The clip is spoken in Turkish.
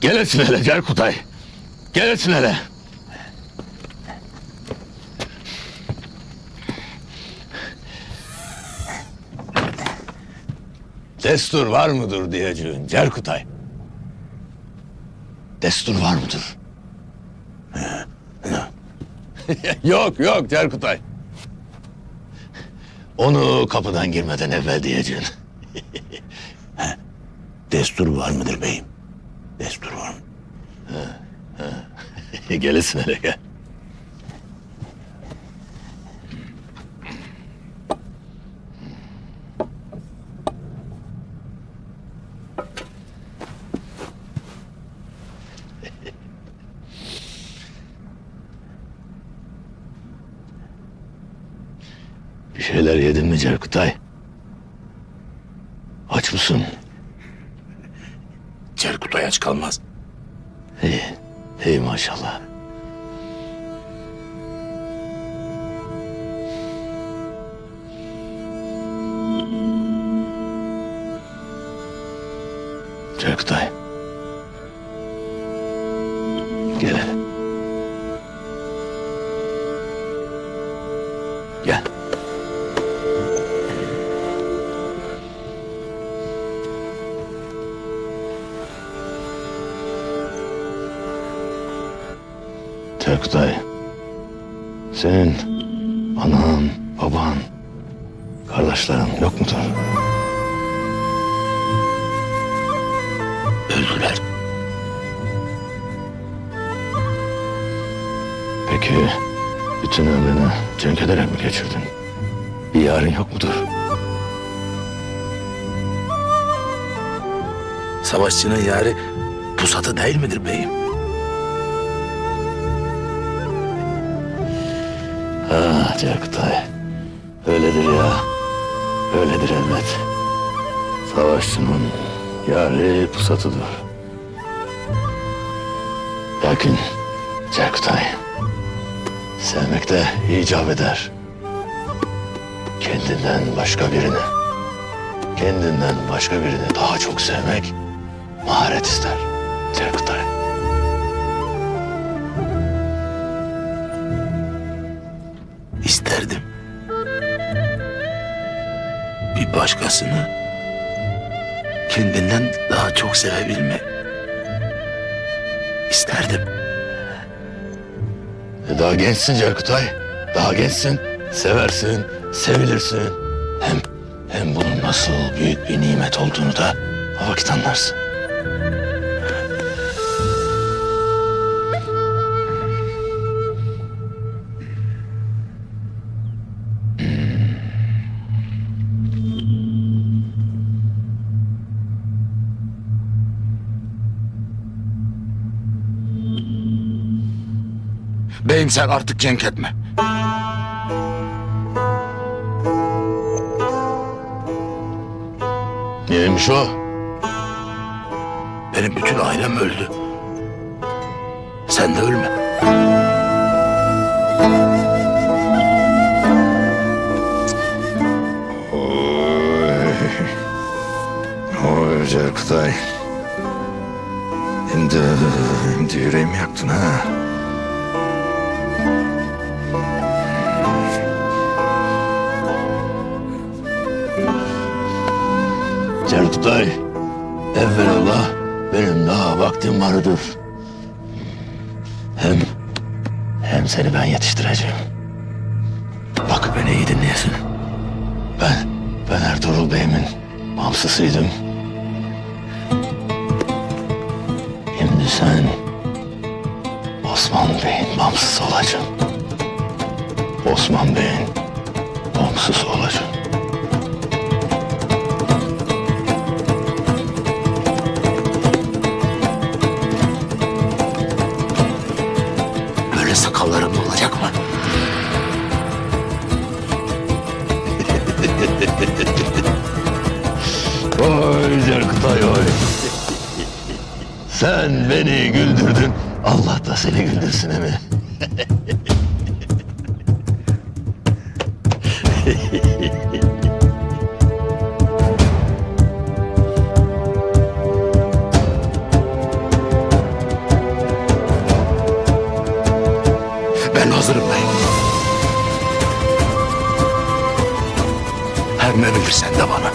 Gelesin hele Cerkutay. Gelesin hele. Destur var mıdır diyeceğin Cerkutay. Destur var mıdır? yok yok Cerkutay. Onu kapıdan girmeden evvel diyeceksin. Destur var mıdır beyim? Destur var mı? Gelesin hele gel. Bir şeyler yedin mi Cerkutay? Aç mısın? Cerkutay aç kalmaz. İyi, iyi maşallah. Cerkutay. Gel hele. Gel. Cerkutay. Senin anan, baban, kardeşlerin yok mudur? Öldüler. Peki bütün ömrünü cenk ederek mi geçirdin? Bir yarın yok mudur? Savaşçının yarı pusatı değil midir beyim? Ah Cerkutay. Öyledir ya. Öyledir elbet. Savaşçının yarı pusatıdır. Lakin Cerkutay. Sevmek de icap eder. Kendinden başka birini. Kendinden başka birini daha çok sevmek maharet ister. Cerkutay. İsterdim. Bir başkasını kendinden daha çok sevebilmek. İsterdim. E, Daha gençsin Cerkutay. Daha gençsin. Seversin, sevilirsin. Hem hem bunun nasıl büyük bir nimet olduğunu da vakit anlarsın. Beyim sen artık cenk etme. Neymiş o? Benim bütün ailem öldü. Sen de ölme. Oy Cerkutay. Şimdi, şimdi yüreğimi yaktın ha. Cerkutay. Evvelallah benim daha vaktim vardır. Hem hem seni ben yetiştireceğim. Bak beni iyi dinleyesin. Ben ben Ertuğrul Bey'imin mamsısıydım. Şimdi sen Osman Bey'in mamsısı olacaksın. Osman Bey'in mamsısı olacaksın. oy Zerkutay oy. Sen beni güldürdün. Allah da seni güldürsün emi. ben hazırım bey. Sen ne verirsen de bana.